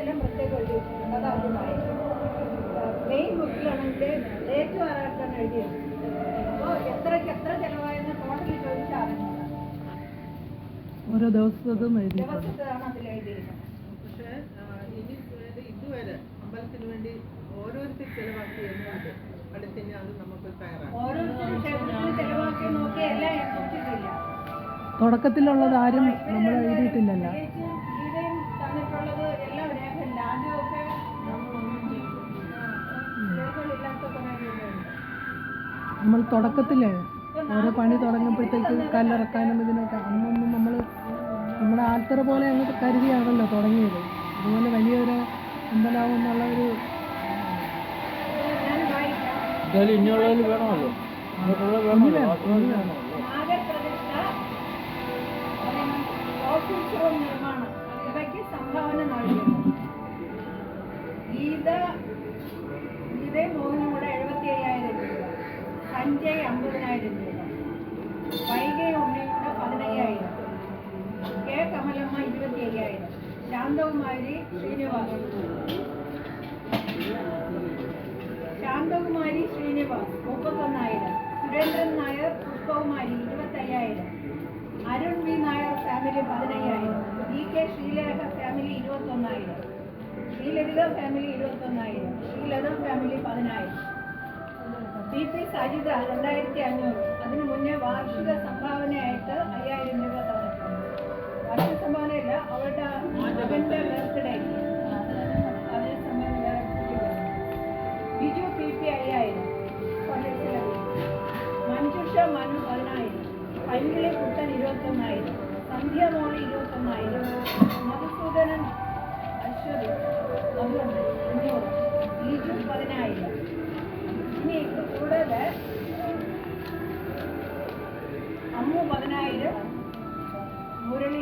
അതെല്ലാം പ്രത്യേകം എഴുതി വെച്ചിട്ടുണ്ട്. അത് ആദ്യമായി മെയിൻ ബുക്കിലാണെങ്കിൽ ഏറ്റവും ആരാക്കാൻ എഴുതിയത്. അപ്പോൾ എത്രയ്ക്ക് എത്ര ചിലവായെന്ന് ടോട്ടലി ചോദിച്ചാൽ ഓരോ ദിവസത്തും ദിവസത്താണ് അതിൽ എഴുതിയിരിക്കുന്നത്. പക്ഷേ ഇനി വേണ്ടി ഇതുവരെ അമ്പലത്തിന് വേണ്ടി ഓരോരുത്തർ ചെലവാക്കിയെന്നുണ്ട് അടുത്തിന് അത് നമുക്ക് ഓരോരുത്തരും ചിലവാക്കി നോക്കി എല്ലാം തുടക്കത്തിലുള്ളത് ആരും നമ്മൾ എഴുതിയിട്ടില്ലല്ലോ. നമ്മൾ തുടക്കത്തിലേ ഓരോ പണി തുടങ്ങുമ്പോഴത്തേക്ക് കല്ലിറക്കാനും ഇതിനൊക്കെ അന്നൊന്നും നമ്മൾ നമ്മുടെ ആൾത്തറ പോലെ അങ്ങോട്ട് കരുതിയാണല്ലോ തുടങ്ങിയത്. അതുപോലെ വലിയൊരു അമ്പലാവും എന്നുള്ള ഒരു ഇനിയുള്ളതിൽ വേണമല്ലോ. നിർമ്മാണം ഇവയ്ക്ക് സംഭാവന നൽകുന്നു ഗീത ഗീതയും മോഹനും കൂടെ എഴുപത്തി അയ്യായിരം രൂപ സഞ്ജയ് അമ്പതിനായിരം രൂപ. വൈകൈ ഉണ്ണിയുടെ പതിനയ്യായിരം. കെ കമലമ്മ ഇരുപത്തി അയ്യായിരം ശാന്തകുമാരി ശ്രീനിവാസ് ശാന്തകുമാരി ശ്രീനിവാസ് മുപ്പത്തൊന്നായിരം. സുരേന്ദ്രൻ നായർ പുഷ്പകുമാരി ഇരുപത്തയ്യായിരം. അരുൺ വി നായർ ഫാമിലി പതിനയ്യായിരം. ഡി കെ ശ്രീലേഖ ഫാമിലി ഇരുപത്തൊന്നായിരം. ശ്രീലളിത ഫാമിലി ഇരുപത്തൊന്നായിരം. ശ്രീലത ഫാമിലി പതിനായിരം. പി സജിത രണ്ടായിരത്തി അഞ്ഞൂറ്. അതിനു മുന്നേ വാർഷിക സംഭാവനയായിട്ട് അയ്യായിരം രൂപ തന്നിട്ടുണ്ട്. വാർഷിക സംഭാവനയില്ല അവരുടെ മകന്റെ ബർത്ത്ഡേ. അതേ സമയം. ബിജു പി പി അയ്യായിരം. മഞ്ജുഷ മനു പതിനായിരം. പൈങ്കിളി കുട്ടൻ ഇരുപത്തൊന്നായിരം. സന്ധ്യ ഇത് കൂടാതെ അമ്മു പതിനായിരം മുരളി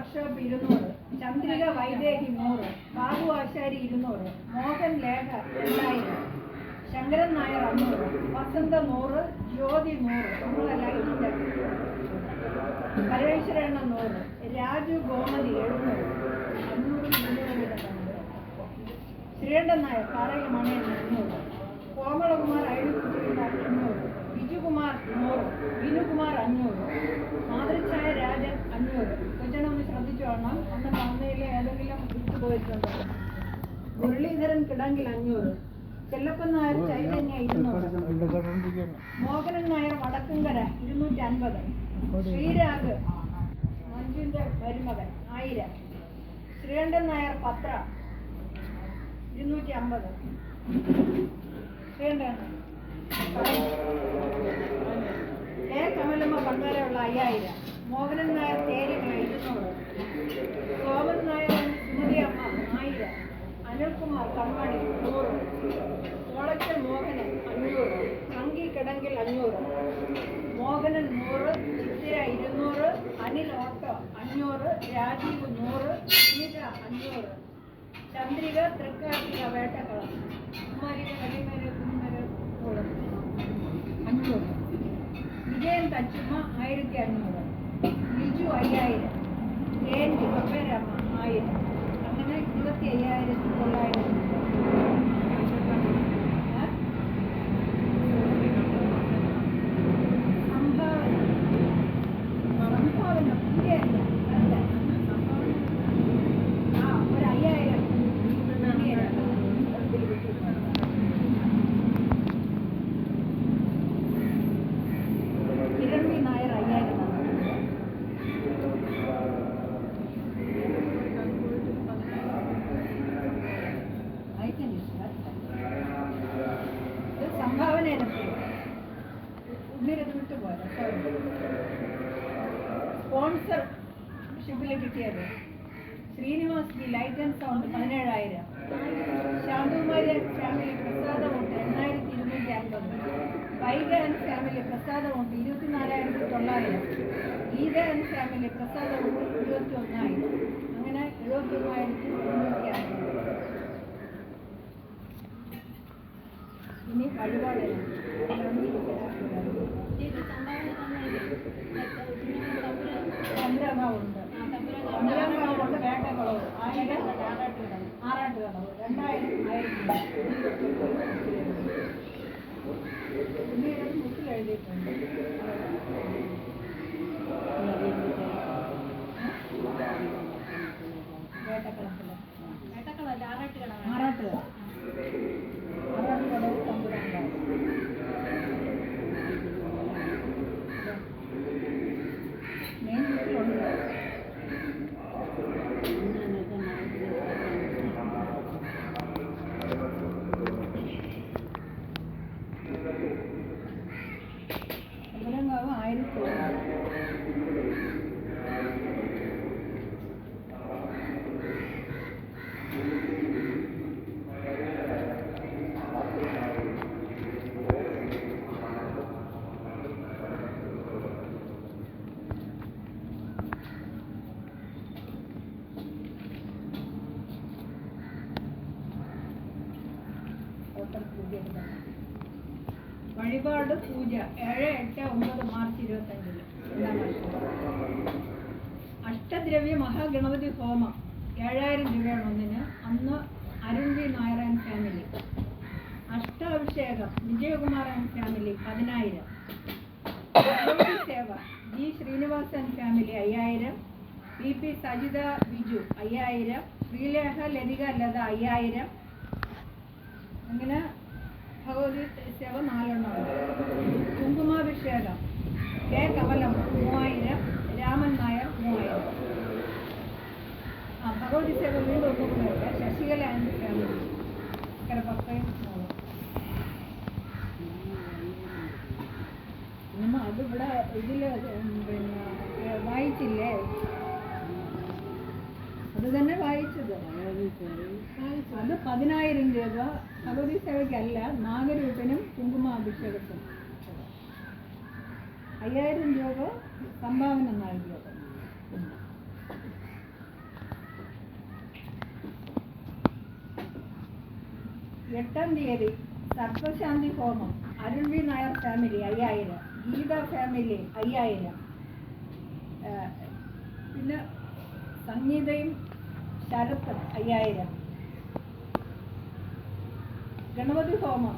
വർക്ക്ഷോപ്പ് ഇരുന്നൂറ് ചന്ദ്രിക വൈദേഹി നൂറ് ബാബു ആശാരി ഇരുന്നൂറ് മോഹൻ ലേഖ രണ്ടായിരം ശങ്കരൻ നായർ അഞ്ഞൂറ് വസന്ത നൂറ് ജ്യോതി നൂറ് നമ്മളെ ലൈറ്റിന്റെ പരമേശ്വരണ്ണ നൂറ് രാജു ഗോമതി എഴുന്നൂറ് അഞ്ഞൂറ് മുന്നൂറ് ശ്രീകണ്ഠൻ നായർ പാറയിൽ മണയൻ അഞ്ഞൂറ് കോമളകുമാർ അയൽക്കുട്ടിയുടെ അഞ്ഞൂറ് ബിജുകുമാർ നൂറ് വിനുകുമാർ അഞ്ഞൂറ് മുരളീധരൻ കിടങ്കിൽ അഞ്ഞൂറ്. ചെല്ലപ്പൻ നായർ ചൈതന്യ ഇരുന്നൂറ് മോഹനൻ നായർ വടക്കുംകര ഇരുന്നൂറ്റി അൻപത് ശ്രീരാഗ് മഞ്ജുവിന്റെ മരുമകൻ ആയിരം. ശ്രീകണ്ഠൻ നായർ പത്ര ഇരുന്നൂറ്റി അമ്പത് ശ്രീകണ്ഠൻ എ കമലമ്മ പണ്ടാരമുള്ള അയ്യായിരം. മോഹനൻ നായർ തേരിമ ഇരുന്നൂറ്. സോമൻ നായർ അനിൽകുമാർ കൺമണി നൂറ്. കോളക്കൽ മോഹനൻ അഞ്ഞൂറ്. സംഗി കിടങ്കിൽ അഞ്ഞൂറ്. മോഹനൻ നൂറ്. ചിത്തിര ഇരുന്നൂറ്. അനിൽ ഓട്ടോ അഞ്ഞൂറ്. രാജീവ് നൂറ്. ഗീത അഞ്ഞൂറ്. ചന്ദ്രിക തൃക്കാർത്തിക വേട്ടക്കളം. കുമാരിക വലിമേര് കുഞ്ഞുമേര് അഞ്ഞൂറ്. വിജയൻ തച്ചുമ്മ ആയിരത്തി അഞ്ഞൂറ്. ബിജു അയ്യായിരം. കെ എൻ ആയിരം. അങ്ങനെ ഇരുപത്തി അയ്യായിരത്തി തൊള്ളായിരം ഏ? സംഭാവന സംഭാവന പുതിയല്ല അല്ല ആ ഒരു അയ്യായിരം കിരൺവി നായർ അയ്യായിരം അയക്കാൻ ഇത് സംഭാവന ഉണ്ണിരത് വിട്ടുപോലെ സ്പോൺസർ ഷിപ്പിൽ കിട്ടിയത് Srinivas G light and sound പതിനേഴായിരം ശാന്തുകുമാരി ഫാമിലി പ്രസാദമുണ്ട് എണ്ണായിരത്തി ഇരുന്നൂറ്റി അൻപത് വൈഗ ആൻഡ് ഫാമിലി പ്രസാദമുണ്ട് ഇരുപത്തിനാലായിരത്തി ഫാമിലി പ്രസാദം ഇരുപത്തി ഒന്നായിരുന്നു അങ്ങനെ എഴുപത്തി ഒന്നായിരത്തി ഇനി വഴിപാട് ചന്ദ്രഭാവുണ്ട് ചന്ദ്രഭാവുണ്ട് വേട്ടകളവ് ആയിരം ആറാട്ട് കളവ് രണ്ടായിരം ആയിരത്തി പിന്നെ ഇതിനകത്ത് മുക്കിൽ എഴുതിയിട്ടുണ്ട് വേട്ടക്കളത്തിൽ ആറാട്ട് കളവ് ആറാട്ട് കളവ് തമ്പുരാണ്ടാവും മെയിൻ മുക്കിലുണ്ട് അമ്പലങ്കാവ് ആയിരത്തി ഒന്ന് ഓട്ടം പൂജയുടെ വഴിപാട് പൂജ ഏഴ് എട്ട് ഒമ്പത് മാർച്ച് ഇരുപത്തഞ്ചിന് അഷ്ടദ്രവ്യ മഹാഗണപതി ഹോമം ഏഴായിരം രൂപയാണ് ഒന്നിന്. അന്ന് Arun V Nair and family അഷ്ടാഭിഷേകം Vijayakumar and family പതിനായിരം സേവ ജി ശ്രീനിവാസൻ ഫാമിലി അയ്യായിരം. പി പി സജിത ബിജു അയ്യായിരം. ശ്രീലേഖ ലതിക ലത അയ്യായിരം. അങ്ങനെ ഭഗവതി സേവ നാലെണ്ണം കുങ്കുമാഭിഷേകം കെ. കമലം മൂവായിരം രാമൻ നായർ മൂവായിരം. ആ ഭഗവതി സേവ വീണ്ടും ഒന്നും കൂടെ ഉണ്ട് ശശികല ഫാമിലി കിടപ്പക്കയും മോളും നമ്മ അതിവിടെ ഇതിൽ പിന്നെ വായിച്ചില്ലേ? അത് തന്നെ വായിച്ചത്. അത് പതിനായിരം രൂപ. ഭഗവതി സേവയ്ക്കല്ല നാഗരൂപനും കുങ്കുമാഭിഷേകത്തിനും. അയ്യായിരം രൂപ സംഭാവന നൽകിയത്. എട്ടാം തീയതി സർപ്പശാന്തി ഹോമം. അരുൺ വി നായർ ഫാമിലി അയ്യായിരം. ഗീത ഫാമിലി അയ്യായിരം. പിന്നെ സംഗീതയും ശരത്ത് അയ്യായിരം. ഗണപതി ഹോമം.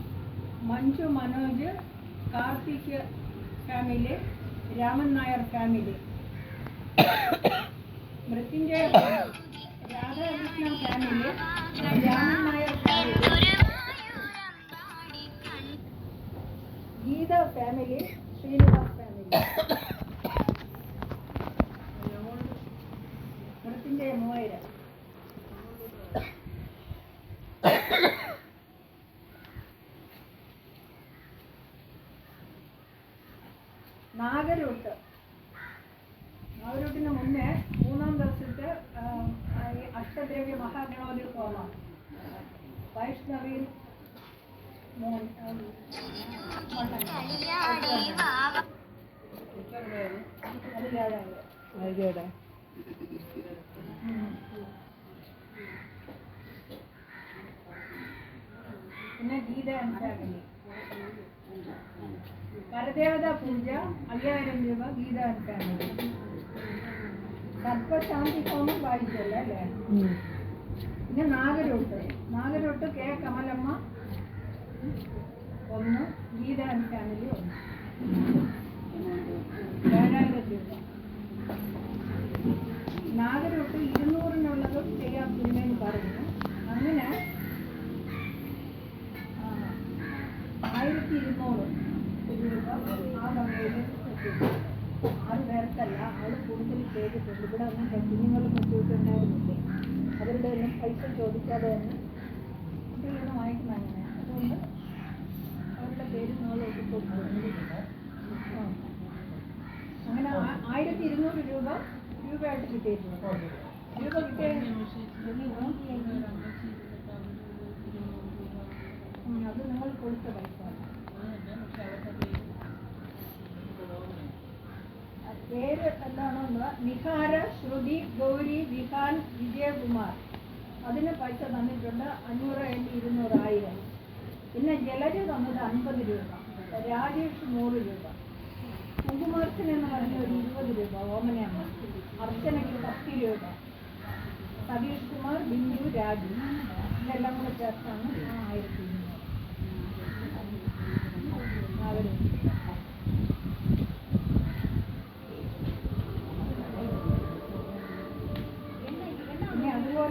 Manju Manoj Karthik family Raman Nair family. Mrityunjaya Radhakrishna family Raman Nair family. Geetha family Srinivas family Mrityunjaya മൂവായിരം നാഗരൂട്ട് നാഗരൂട്ടിന് മുന്നേ മൂന്നാം ദിവസത്തെ ആ, ആ, ഈ അഷ്ടദ്രവ്യ മഹാഗണപതി ഹോമം വൈഷ്ണവി ഉം. പിന്നെ ഗീത പരദേവത പൂജ അയ്യായിരം രൂപ ഗീത സർപ്പശാന്തി ഹോമം വായിച്ചല്ലേ. പിന്നെ നാഗരോട്ട് നാഗരോട്ട് കെ കമലമ്മ ഒന്ന് ഗീത ആൻഡ് ഫാമിലി ഒന്ന്. നാഗരോട്ട് ഇരുന്നൂറിനുള്ളതും ചെയ്യാൻ തിരുമേനി പറഞ്ഞു അങ്ങനെ ആയിരത്തി ഇരുന്നൂറ് ആ വകയിൽ ആറ് പേർക്കല്ല അവർ കൂടുതൽ ചെയ്തിട്ടുണ്ട് ഇവിടെ ഒന്നും കുഞ്ഞുങ്ങളും കുട്ടികൾക്കുണ്ടായിരുന്നില്ലേ അവരുടെ ഒന്നും പൈസ ചോദിക്കാതെ തന്നെ കുട്ടികളൊന്നും വാങ്ങിക്കുന്ന അവരുടെ പേര് നാളോട്ട്. അങ്ങനെ ആയിരത്തി ഇരുന്നൂറ് രൂപ രൂപയായിട്ട് കിട്ടിയിട്ടുണ്ട് രൂപ കിട്ടിയ അത് നിങ്ങൾ കൊടുത്ത പൈസ. പേര് എന്താണെന്ന് നിഹാര ശ്രുതി ഗൗരി വിഹാൻ വിജയകുമാർ. അതിന് പൈസ തന്നിട്ടുണ്ട്. അഞ്ഞൂറ് ഇരുന്നൂറായിരം പിന്നെ ജലജ തന്നത് അൻപത് രൂപ. രാജേഷ് നൂറ് രൂപ. കുങ്കുമാർച്ചൻ എന്ന് പറഞ്ഞ ഒരു ഇരുപത് രൂപ ഓമനയമ്മ. അർച്ചനയ്ക്ക് പത്ത് രൂപ. സതീഷ് കുമാർ ബിന്ദു രാജു. ഇതെല്ലാം കൂടെ ചേർത്താണ് ആയിരത്തി അവരും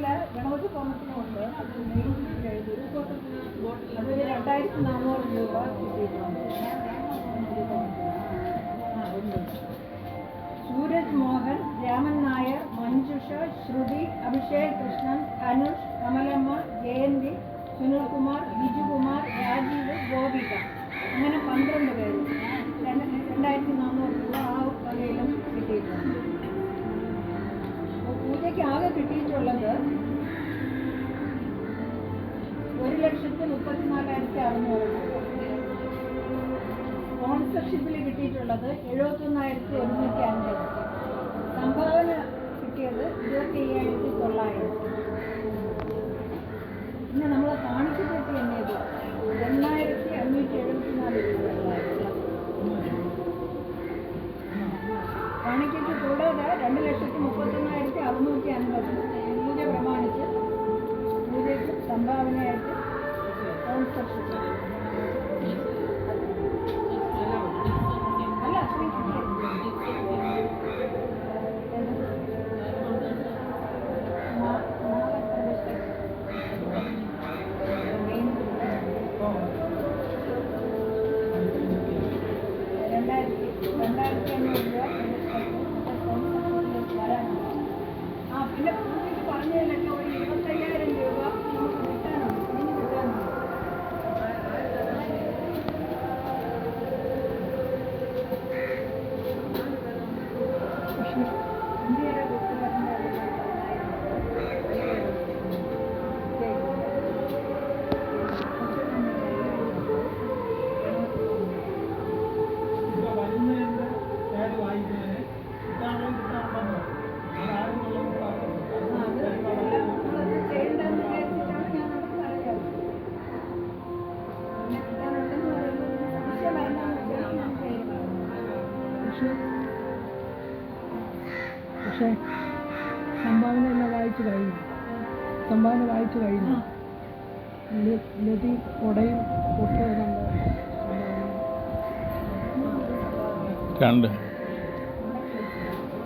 അതുപോലെ ഗണപതി എഴുതി. അതൊരു രണ്ടായിരത്തി നാനൂറ് രൂപ കിട്ടിയിട്ടുണ്ട്. സൂരജ് മോഹൻ രാമൻ നായർ മഞ്ജുഷ ശ്രുതി അഭിഷേക് കൃഷ്ണൻ അനുഷ് കമലമ്മ ജയന്തി സുനിൽകുമാർ ബിജുകുമാർ രാജീവ് ഗോപിക. അങ്ങനെ പന്ത്രണ്ട് പേര്. രണ്ട് രണ്ടായിരത്തി നാനൂറ് സ്പോൺസർഷിപ്പിൽ കിട്ടിയിട്ടുള്ളത് എഴുപത്തൊന്നായിരത്തി ഒരുന്നൂറ്റി അൻപത് സംഭാവന കിട്ടിയത് ഇരുപത്തി അയ്യായിരത്തി തൊള്ളായിരം പിന്നെ നമ്മൾ കാണിച്ചു കാണിക്കപ്പെട്ടി എന്നത് എണ്ണായിരത്തി അഞ്ഞൂറ്റി എഴുപത്തി നാല് കാണിക്കിട്ട് കൂടാതെ രണ്ട് ലക്ഷത്തി മുപ്പത്തൊന്നായിരത്തി അറുന്നൂറ്റി അൻപത് പൂജ പ്രമാണിച്ച് പൂജയ്ക്ക് സംഭാവനയായിട്ട് സ്പോൺസർഷിപ്പ്. Thank you. ലതി കൊടയും രണ്ട്.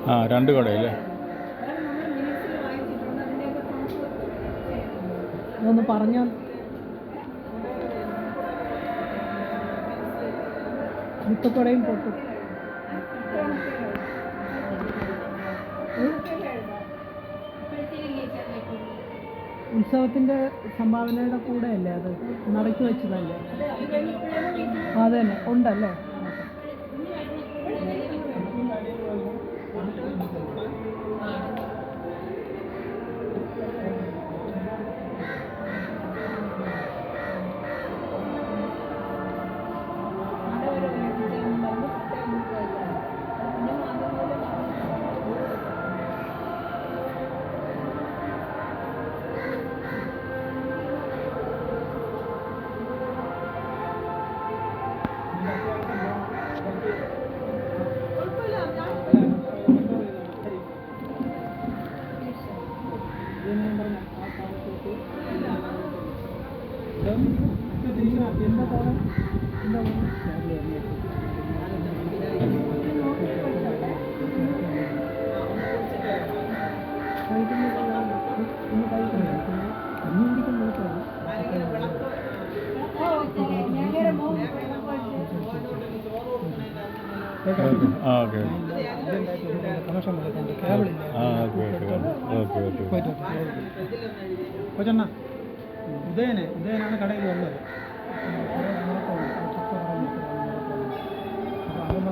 ആ രണ്ട് കടയല്ലേ? ഒന്ന് പറഞ്ഞാൽ മുത്തക്കൊടയും പൊട്ടും. ഉത്സവത്തിന്റെ സംഭാവനയുടെ കൂടെയല്ലേ അത് നടക്കി വെച്ചതല്ലേ? അതന്നെ തന്നെ. ഉണ്ടല്ലേ? نہ